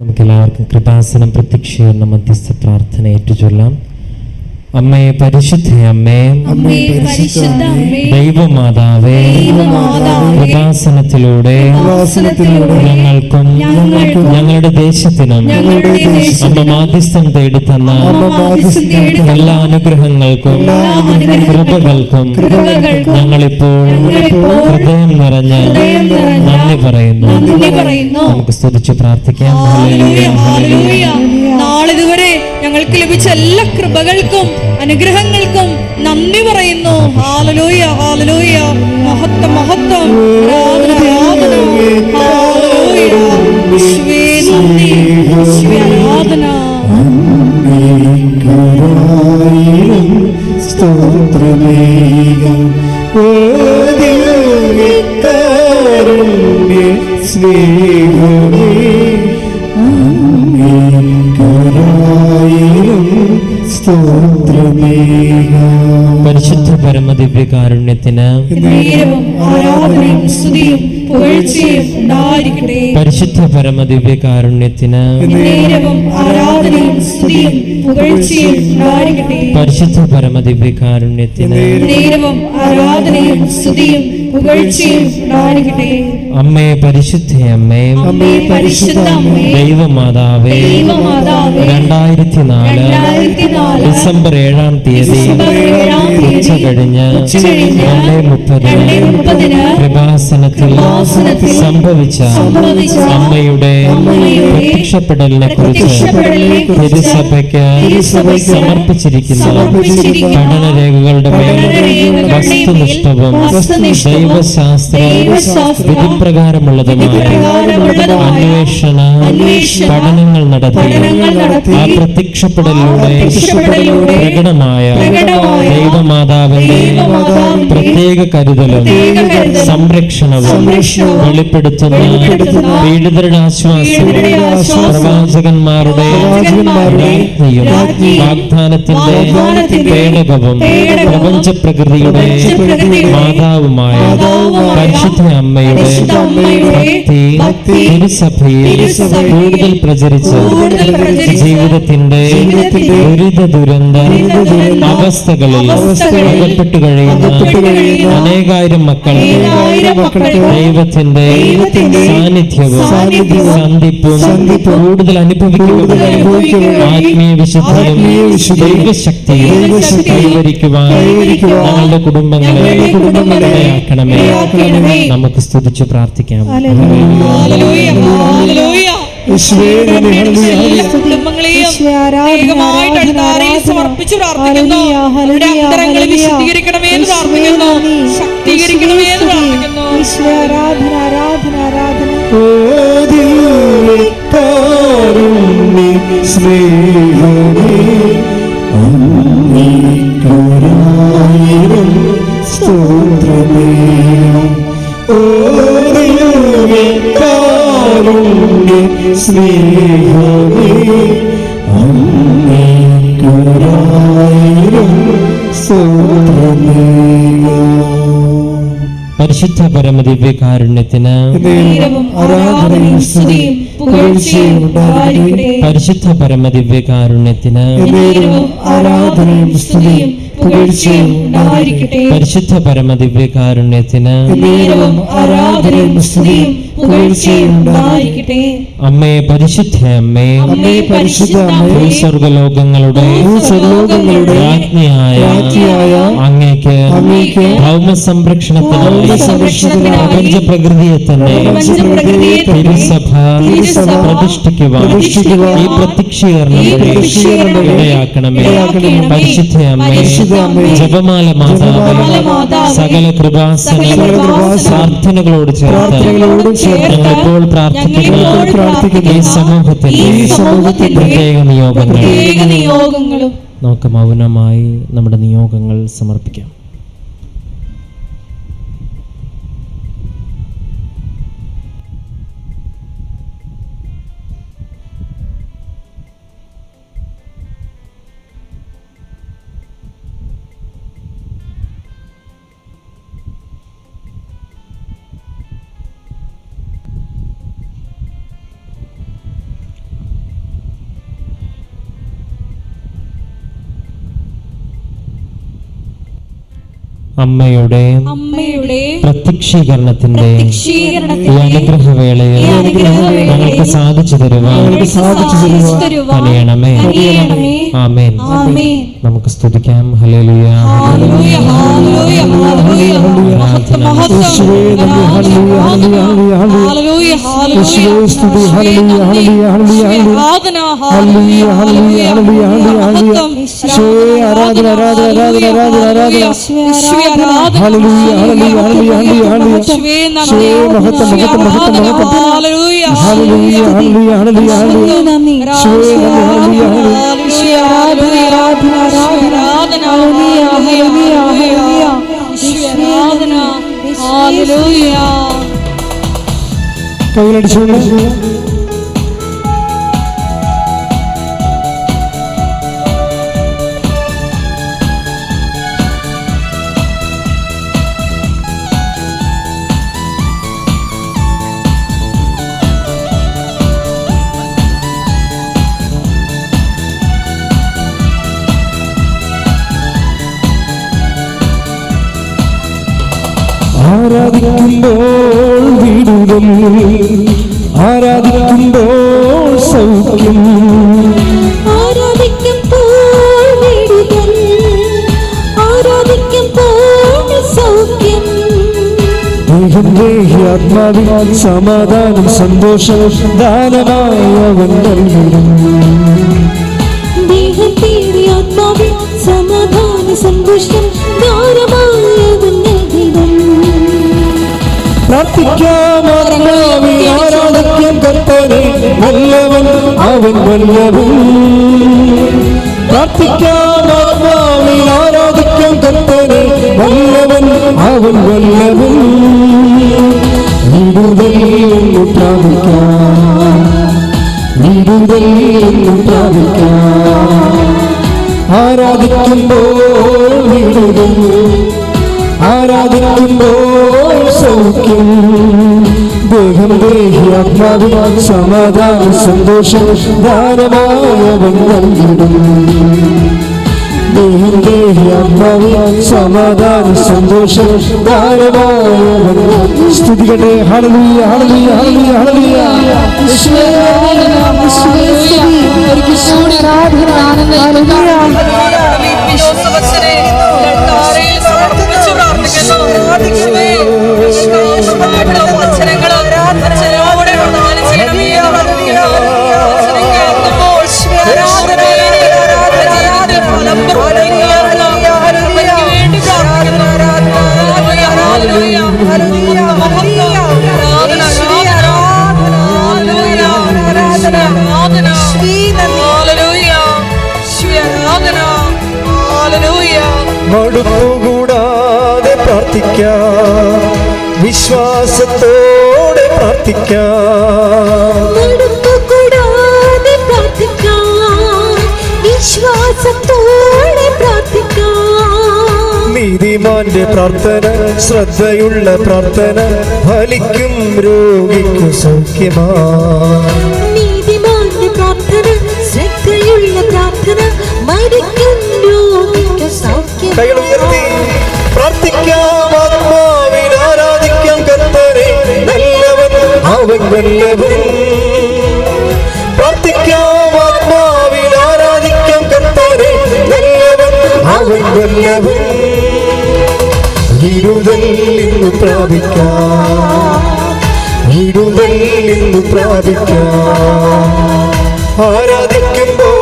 നമുക്കെല്ലാവർക്കും കൃപാസനം പ്രത്യക്ഷീകരണ മധ്യസ്ഥ പ്രാർത്ഥന ഏറ്റുചൊല്ലാം. അമ്മേ പരിശുദ്ധ അമ്മേ. ദൈവമാതാവേ. ഉപാസനത്തിലൂടെ ഞങ്ങൾക്കും ഞങ്ങളുടെ ദേശത്തിനും അമ്മ മാധ്യസ്ഥം തേടിത്തന്ന തന്ന എല്ലാ അനുഗ്രഹങ്ങൾക്കും കൃപകൾക്കും ഞങ്ങളിപ്പോൾ ഹൃദയം നിറഞ്ഞ നന്ദി പറയുന്നു. നമുക്ക് സ്തുതിച്ച് പ്രാർത്ഥിക്കാം. നാളിതുവരെ ഞങ്ങൾക്ക് ലഭിച്ച എല്ലാ കൃപകൾക്കും അനുഗ്രഹങ്ങൾക്കും നന്ദി പറയുന്നു. ഹാലലോയ ഹാലലോയ മഹത്വം മഹത്വം. ഓദിക്കാരുണ്യ പരിശുദ്ധ പരമദിവ്യകാരുണ്യത്തിന് നേരവും ആരാധനയും സ്തുതിയും പുകഴ്ചയും ഉണ്ടായിരിക്കട്ടെ. പരിശുദ്ധ പരമ നേരവും ആരാധനയും സ്തുതിയും പുകഴ്ചയും ഉണ്ടായിരിക്കട്ടെ. പരിശുദ്ധ പരമ നേരവും ആരാധനയും സ്തുതിയും പുകഴ്ചയും ഉണ്ടായിരിക്കട്ടെ. അമ്മേ പരിശുദ്ധ അമ്മേ അമ്മേ പരിശുദ്ധ അമ്മേ ദൈവമാതാവേ ദൈവമാതാവേ രണ്ടായിരത്തി നാല് ഡിസംബർ ഏഴാം തീയതി ഉച്ച കഴിഞ്ഞ് ഉച്ചകഴിഞ്ഞ് രണ്ടേ മുപ്പതിന് രണ്ടേ മുപ്പതിന് കൃപാസനത്തിൽ കൃപാസനത്തിൽ സംഭവിച്ച അമ്മയുടെ പ്രത്യക്ഷപ്പെടലിനെ കുറിച്ച് തിരുസഭയ്ക്ക് സമർപ്പിച്ചിരിക്കുന്ന പഠന രേഖകളുടെ മേൽ വസ്തുനിഷ്ഠവും ദൈവശാസ്ത്ര വിധിപ്രകാരമുള്ളതുമായ അന്വേഷണ പഠനങ്ങൾ നടത്തി ആ പ്രത്യക്ഷപ്പെടലിലൂടെ പ്രകടമായ ദൈവമാതാവിന്റെ പ്രത്യേക കരുതലും സംരക്ഷണവും വെളിപ്പെടുത്തുന്ന. പീഡിതരുടെ ആശ്വാസം. പ്രവാചകന്മാരുടെ വാഗ്ദാനത്തിന്റെ പേടകവും പ്രപഞ്ച പ്രകൃതിയുടെ മാതാവുമായ പരിശുദ്ധ അമ്മയുടെ ഭക്തി തിരുസഭയിൽ കൂടുതൽ പ്രചരിച്ച് ജീവിതത്തിന്റെ ദുരിത ദുരന്ത അവസ്ഥകളിൽ അകപ്പെട്ടു കഴിയുന്ന അനേകായിരം മക്കൾ ദൈവത്തിന്റെ സാന്നിധ്യവും സന്ധിപ്പും കൂടുതൽ അനുഭവിക്കുകയും ആത്മീയ ദൈവശക്തിയും കൈവരിക്കുവാൻ ഞങ്ങളുടെ കുടുംബങ്ങളെ ഇടയാക്കണമേ. നമുക്ക് സ്തുതിച്ചു പ്രാർത്ഥിക്കാം. സമർപ്പിച്ച് പ്രാർത്ഥിക്കുന്നു ഹല്ലേലൂയ, അവരുടെ ഹല്ലേലൂയ, അന്തരങ്ങളെ ഹല്ലേലൂയ. വിശുദ്ധീകരിക്കണമേ എന്ന് പ്രാർത്ഥിക്കുന്നു. ശക്തീകരിക്കണമേ എന്ന് പ്രാർത്ഥിക്കുന്നു. ആരാധന ആരാധന ആരാധന. സ്നേഹമേ അമ്മയ്ക്കൊരായിരം സ്തോത്രമേകം ഓദിക്കാരുണ്യ സ്നേഹമേ പരിശുദ്ധ പരമദിവ്യകാരുണ്യത്തിന് ആരാധനയും സ്തുതിയും പരിശുദ്ധ പരമദിവ്യകാരുണ്യത്തിന് നേരവും ആരാധനയും സ്തുതിയും പരിശുദ്ധ പരമദിവ്യകാരുണ്യത്തിന് നേരവും ആരാധനയും സ്തുതിയും അമ്മേ പരിശുദ്ധ അമ്മേ അമ്മേ പരിശുദ്ധ ഭൂസ്വർലോകങ്ങളുടെ രാജ്ഞിയായ അങ്ങേക്ക് ഭൗമ സംരക്ഷണത്തിനായി പ്രപഞ്ച പ്രകൃതിയെ തന്നെ തിരുസഭ പ്രതിഷ്ഠിക്കുവാൻ ഈ പ്രത്യക്ഷീകരണം ഇടയാക്കണമേ. പരിശുദ്ധ അമ്മേ ജപമാല മാതാവേ സകല കൃപാസന പ്രാർത്ഥനകളോട് ചേർത്ത് പ്രാർത്ഥിക്കുന്ന. ഈ പ്രത്യേക നിയോഗങ്ങൾ നമുക്ക് മൗനമായി നമ്മുടെ നിയോഗങ്ങൾ സമർപ്പിക്കാം. അമ്മയുടെ അമ്മയുടെ പ്രത്യക്ഷീകരണത്തിന്റെ ഈ അനുഗ്രഹവേളയിൽ ഞങ്ങൾക്ക് സാധിച്ചു തരുവാൻ സാധിച്ചു തരുവാൻ. ആമേൻ ആമേൻ നമുക്ക് സ്തുതിക്കാം. ഹല്ലേലൂയ. ഹല്ലേലൂയ ഹല്ലേലൂയ ഹല്ലേലൂയ. മഹത്വം. മഹത്വം. യേശുവേ നന്ദി, ഹല്ലേലൂയ, ഹല്ലേലൂയ, വീടുകൾ ആരാധിക്കുമ്പോൾ സൗഖ്യം. ആത്മാവിനാൽ സമാധാനം സന്തോഷം ദാനമായ വന്ദനം പ്രാർത്ഥിക്കാം ആത്മാവിൽ ആരാധിക്കാം കർത്തനെ വല്ലവൻ അവൻ വല്ലവൻ പ്രാർത്ഥിക്കാം ആത്മാവിൽ ആരാധിക്കാം കർത്തനെ വല്ലവൻ അവൻ വല്ലവൻ എന്ന് പ്രാപിക്കാം എന്ന് പ്രാപിക്കാം ആരാധിക്കുമ്പോൾ വിടുതൽ ആരാധിക്കുമ്പോൾ സൗഖ്യം. ദേഹം ദേഹി ആത്മാവിൽ സമാധാനം സന്തോഷം ദാനമായവൻ നൽകിടും ദേഹം ദേഹി ആത്മാവിൽ സമാധാന സന്തോഷം ദാനമായവൻ സ്തുതികട്ടെ ഹല്ലേലൂയ ഹല്ലേലൂയ ഹല്ലേലൂയ ഹല്ലേലൂയ. യേശുവേ യേശുവേ സ്തുതി. ആരാധന ഹല്ലേലൂയ. മടുപ്പുകൂടാതെ പ്രാർത്ഥിക്കാം. വിശ്വാസത്തോടെ പ്രാർത്ഥിക്കാം. കൂടാതെ പ്രാർത്ഥിക്കാം. വിശ്വാസത്തോടെ പ്രാർത്ഥിക്കാം. നീതിമാന്റെ പ്രാർത്ഥന ശ്രദ്ധയുള്ള പ്രാർത്ഥന ഫലിക്കും രോഗിക്കു സൗഖ്യമാ നീതിമാന്റെ പ്രാർത്ഥന ശ്രദ്ധയുള്ള പ്രാർത്ഥന മരിക്കും കൈകൾ ഉയർത്തി പ്രാർത്ഥിക്കാം ആത്മാവിൽ ആരാധിക്കാം കർത്തനെ നല്ലവൻ അവൻ വല്ലവൻ പ്രാർത്ഥിക്കാം ആത്മാവിൽ ആരാധിക്കാം കർത്തനെ നല്ലവൻ അവൻ വല്ലവൻ ഇരുതൽ ഇന്ന് പ്രാപിക്കാം ഇരുതൽ ഇന്ന് പ്രാപിക്കാം. ആരാധിക്കുമ്പോൾ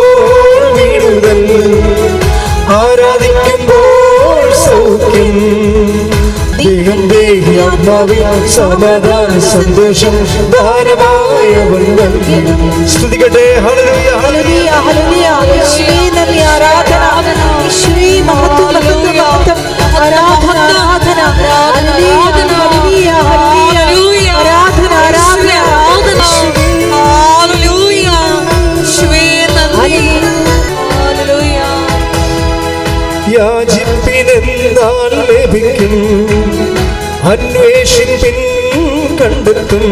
വിടുതൽ ആരാധിക്കുമ്പോൾ സൗഖ്യം ദേഹം ദേഹി ആത്മാവിൽ സമാധാന സന്തോഷം ധാരമായ സ്തുതിക്കട്ടെ. ഹല്ലേലൂയ ശ്രീ നന്ദി ആരാധന. ശ്രീ മഹത്വം. ആരാധന. യാചിപ്പിനെന്നാൽ ലഭിക്കും? അന്വേഷിപ്പിൻ കണ്ടെത്തും.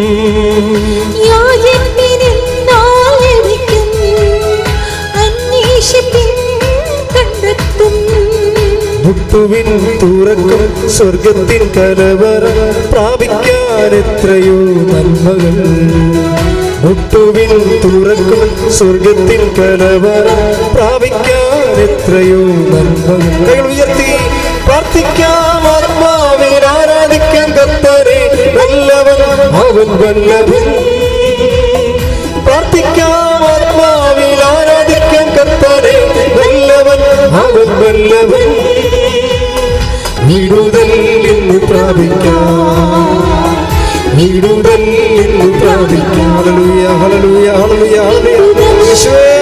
മുട്ടുവിൻ തുറക്കും സ്വർഗത്തിൻ കലവറ പ്രാപിക്കാൻ എത്രയോ നന്മകൾ. മുട്ടുവിൻ തുറക്കും സ്വർഗത്തിൻ കലവറ പ്രാപിക്കാൻ എത്രയോ നന്മകൾ ഉയർത്തി പ്രാർത്ഥിക്കാം ആത്മാവിൽ ആരാധിക്കാൻ കത്തരെ വല്ലവൻ അവൻ വല്ലഭൻ. പ്രാർത്ഥിക്കാം ആത്മാവിൽ ആരാധിക്കാൻ കത്തരെ വല്ലവൻ അവൻ വല്ലവൻ വിടുതൽ ഇന്ന് പ്രാപിക്കാം വിടുതൽ ഇന്ന് പ്രാപിക്കാം ഹലലുയ ഹല്ലേലൂയ ഹല്ലേലൂയ ഹല്ലേലൂയ.